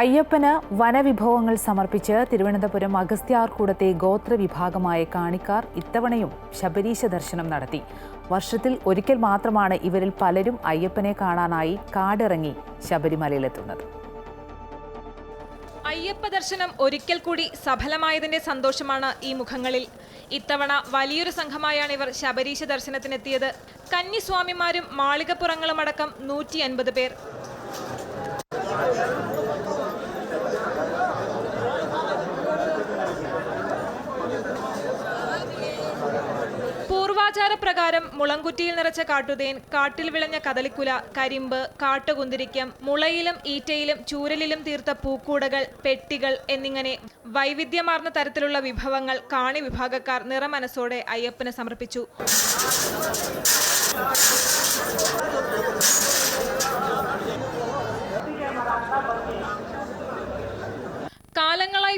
അയ്യപ്പന് വനവിഭവങ്ങൾ സമർപ്പിച്ച് തിരുവനന്തപുരം അഗസ്ത്യാർകൂടത്തെ ഗോത്രവിഭാഗമായ കാണിക്കാർ ഇത്തവണയും ശബരീശ ദർശനം നടത്തി. വർഷത്തിൽ ഒരിക്കൽ മാത്രമാണ് ഇവരിൽ പലരും അയ്യപ്പനെ കാണാനായി കാടിറങ്ങി ശബരിമലയിലെത്തുന്നത്. അയ്യപ്പ ദർശനം ഒരിക്കൽ കൂടി സഫലമായതിന്റെ സന്തോഷമാണ് ഈ മുഖങ്ങളിൽ. ഇത്തവണ വലിയൊരു സംഘമായാണ് ഇവർ ശബരീശ ദർശനത്തിനെത്തിയത്. കന്നിസ്വാമിമാരും മാളികപ്പുറങ്ങളുമടക്കം നൂറ്റി അൻപത് പേർ. പൂർവാചാരപ്രകാരം മുളങ്കുറ്റിയിൽ നിറച്ച കാട്ടുതേൻ കാട്ടിൽ വിളഞ്ഞ കദളിക്കുല കരിമ്പ് കാട്ടുകുന്തിരിക്കം മുളയിലും ഈറ്റയിലും ചൂരലിലും തീർത്ത പൂക്കൂടകൾ പെട്ടികൾ എന്നിങ്ങനെ വൈവിധ്യമാർന്ന തരത്തിലുള്ള വിഭവങ്ങൾ കാണി വിഭാഗക്കാർ നിറമനസോടെ അയ്യപ്പന് സമർപ്പിച്ചു.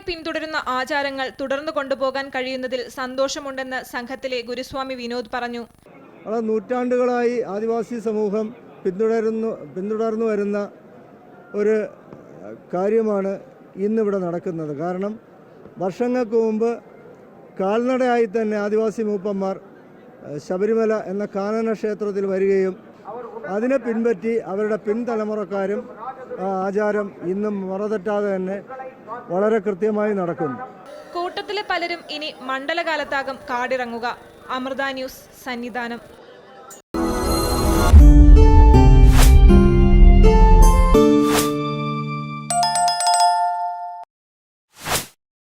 കാലങ്ങളായി പിന്തുടരുന്ന ആചാരങ്ങൾ തുടർന്നു കൊണ്ടുപോകാൻ കഴിയുന്നതിൽ സന്തോഷമുണ്ടെന്ന് സംഘത്തിലെ ഗുരുസ്വാമി വിനോദ് പറഞ്ഞു. നൂറ്റാണ്ടുകളായി ആദിവാസി സമൂഹം പിന്തുടരുന്നു പിന്തുടർന്നു വരുന്ന ഒരു കാര്യമാണ് ഇന്നിവിടെ നടക്കുന്നത്. കാരണം വർഷങ്ങൾക്ക് മുമ്പ് കാൽനടയായി തന്നെ ആദിവാസി മൂപ്പന്മാർ ശബരിമല എന്ന കാനന ക്ഷേത്രത്തിൽ വരികയും അതിനെ പിൻപറ്റി അവരുടെ പിൻതലമുറക്കാരും ആചാരം ഇന്നും മറതെറ്റാതെ തന്നെ വളരെ കൃത്യമായി നടക്കുന്നു കൂട്ടത്തിലെ പലരും ഇനി മണ്ഡലകാലത്താകും കാടിറങ്ങുക. അമൃത ന്യൂസ് സന്നിധാനം.